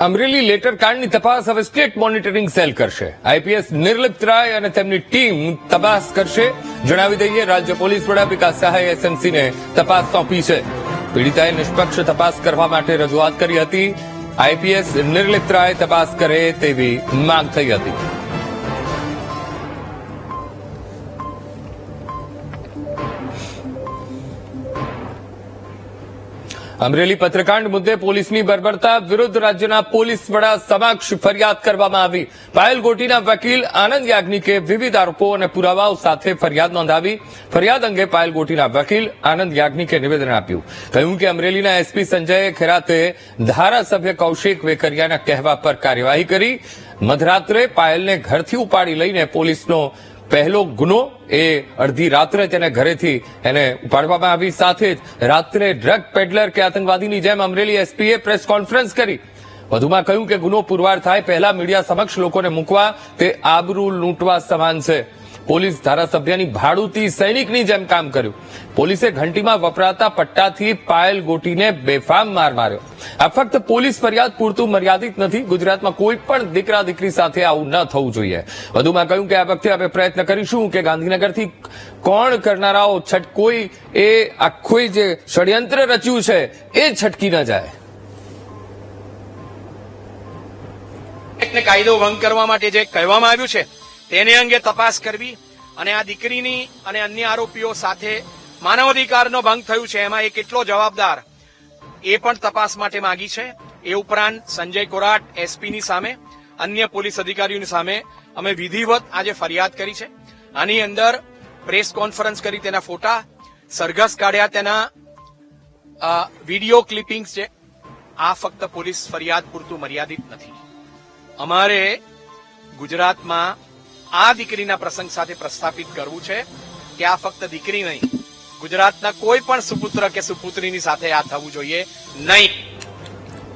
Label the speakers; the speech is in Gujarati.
Speaker 1: અમરેલી લેટર કાંડની તપાસ હવે સ્ટેટ મોનિટરિંગ સેલ કરશે. આઈપીએસ નિર્લિપ્ત રાય અને તેમની ટીમ તપાસ કરશે. જણાવી દઈએ, રાજ્ય પોલીસ વડા વિકાસ સહાય એસએમસીને તપાસ સોંપી છે. પીડિતાએ નિષ્પક્ષ તપાસ કરવા માટે રજૂઆત કરી હતી. આઈપીએસ નિર્લિપ્ત રાય તપાસ કરે તેવી માંગ થઈ હતી. અમરેલી પત્રકાંડ મુદ્દે પોલીસની બર્બરતા વિરુદ્ધ રાજ્યના પોલીસ વડા સમક્ષ ફરિયાદ કરવામાં આવી. પાયલ ગોટીના વકીલ આનંદ યાજ્ઞિકે વિવિધ આરોપો અને પુરાવાઓ સાથે ફરિયાદ નોંધાવી. ફરિયાદ અંગે પાયલ ગોટીના વકીલ આનંદ યાજ્ઞિકે નિવેદન આપ્યું. કહ્યું કે અમરેલીના એસપી સંજય ખેરાતે ધારાસભ્ય કૌશિક વેકરિયાના કહેવા પર કાર્યવાહી કરી. મધરાત્રે પાયલને ઘરથી ઉપાડી લઈને પોલીસનો પહેલો ગુનો એ અડધી રાત્રે તેને ઘરેથી એને ઉપાડવામાં આવી. સાથે જ રાત્રે ડ્રગ પેડલર કે આતંકવાદીની જેમ અમરેલી એસપીએ પ્રેસ કોન્ફરન્સ કરી. વધુમાં કહ્યું કે ગુનો પુરવાર થાય પહેલા મીડિયા સમક્ષ લોકોને મૂકવા તે આબરૂ લૂંટવા સમાન છે. પોલીસ ધારાસભ્યની ભાડુતી સૈનિકની જેમ કામ કર્યું. પોલીસે ઘંટીમાં વપરાતા પટ્ટાથી પાયલ ગોટીને બેફામ માર માર્યો. આ ફક્ત પોલીસ ફરિયાદ પૂરતું મર્યાદિત નથી. ગુજરાતમાં કોઈ પણ દીકરા દીકરી સાથે આવું ન થવું જોઈએ. વધુમાં કહ્યું કે આ વખતે આપણે પ્રયત્ન કરીશું કે ગાંધીનગરથી કોણ કરનારાઓ છટકોઈ એ આખું જે ષડયંત્ર રચ્યું છે, એ છટકી ન જાય.
Speaker 2: કાયદો ભંગ કરવા માટે જે કહેવામાં આવ્યું છે તેને અંગે તપાસ કરવી અને આ દીકરીની અને અન્ય આરોપીઓ સાથે માનવ અધિકારનો ભંગ થયું છે, એમાં એ કેટલો જવાબદાર એ પણ તપાસ માટે માંગી છે. એ ઉપરાંત સંજય કોરાટ, એસપીની સામે, અન્ય પોલીસ અધિકારીઓની સામે અમે વિધિવત આજે ફરિયાદ કરી છે. આની અંદર પ્રેસ કોન્ફરન્સ કરી તેના ફોટા, સરઘસ કાઢ્યા તેના વીડિયો ક્લિપિંગ્સ છે. આ ફક્ત પોલીસ ફરિયાદ પૂરતું મર્યાદિત નથી. અમારે ગુજરાતમાં આ દીકરીના પ્રસંગ સાથે પ્રસ્થાપિત કરવું છે કે આ ફક્ત દીકરી નહીં, ગુજરાતના કોઈ પણ સુપુત્ર કે સુપુત્રીની સાથે આ થવું જોઈએ નહીં.